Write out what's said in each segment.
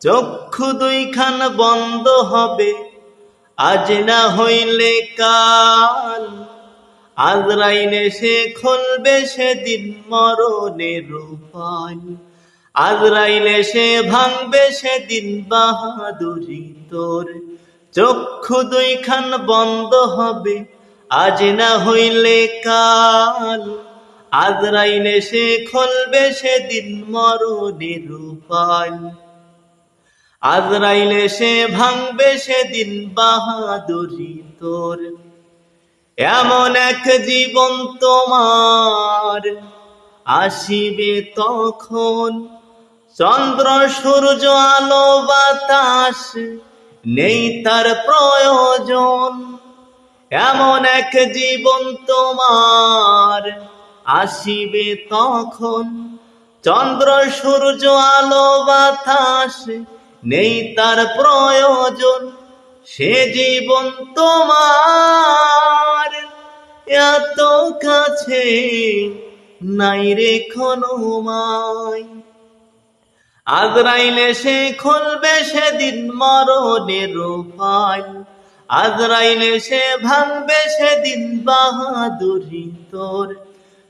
চক্ষু দুইখান বন্ধ হবে, আজ না হইলে কাল। আজরাইলে সে খুলবে সেদিন মরণের উপায় আজরাইলে সে ভাঙবে সেদিন বাহাদুরি তোর। চক্ষু দুইখান বন্ধ হবে, আজ না হইলে কাল। আজরাইলে সে খুলবে সেদিন মরণের উপায় আজরাইলে সে ভাঙবে সেদিন বাহাদুরি তোর। এমন এক জীবন তোমার আসিবে তখন। চন্দ্র, সূর্য, আলো, বাতাস নেই তার প্রয়োজন। এমন এক জীবন তোমার আসিবে তখন। চন্দ্র, সূর্য, আলো, বাতাস নেই তার প্রয়োজন, সে জীবন তোমার। এত কাছে নাই রে মাই আজরাইলে সে খুলবে সেদিন মরণের উপায়। আজরাইলে সে ভাঙবে সেদিন বাহাদুরি তোর।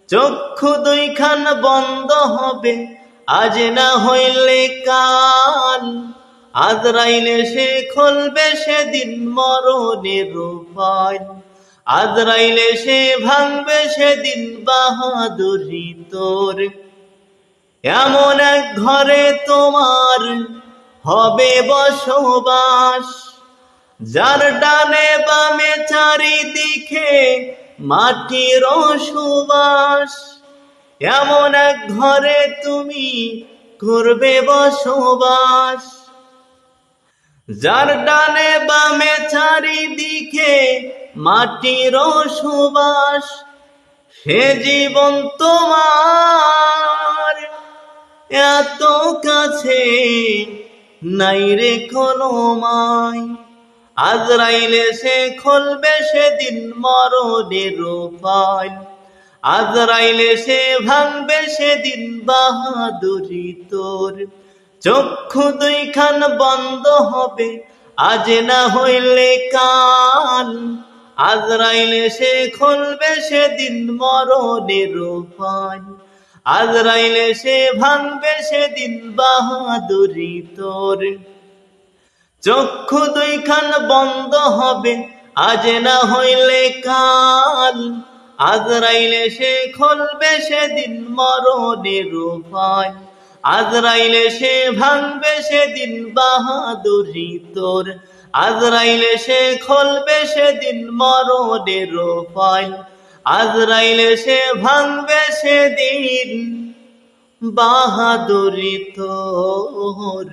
চক্ষু দুইখান বন্ধ হবে, আজ না হইলে কাল। আজরাইলে সে খুলবে সেদিন মরণের উপায়। আজরাইলে সে ভাঙবে সেদিন বাহাদুরি তোর। এমন এক ঘরে তোমার হবে বসবাস, যার ডানে বামে চারিদিকে মাটির সুবাস। এমন এক ঘরে তুমি করবে বসবাস। যার ডানে বামে চারিদিকে মাটির সুবাস, সে জীবন তোমার। এত কাছে নাই রে কোনো মাই। আজরাইলে সে খুলবে সেদিন মরণের উপায়। আজরাইলে সে ভাঙবে সেদিন বাহাদুরি তোর। চক্ষু দুইখান বন্ধ হবে, আজ না হইলে কাল। আজরাইলে সে খুলবে সেদিন মরণের উপায়। আজরাইলে সে ভাঙবে সেদিন বাহাদুরি তোর। চক্ষু দুইখান বন্ধ হবে, আজ না হইলে কাল। আজরাইলে সে খুলবে সেদিন মরণের উপায়। আজরাইলে সে ভাঙবে সেদিন বাহাদুরি তোর। আজরাইলে সে খোলবে সেদিন মরণের উপায় আজরাইলে সে ভাঙবে সেদিন বাহাদুরি তোর।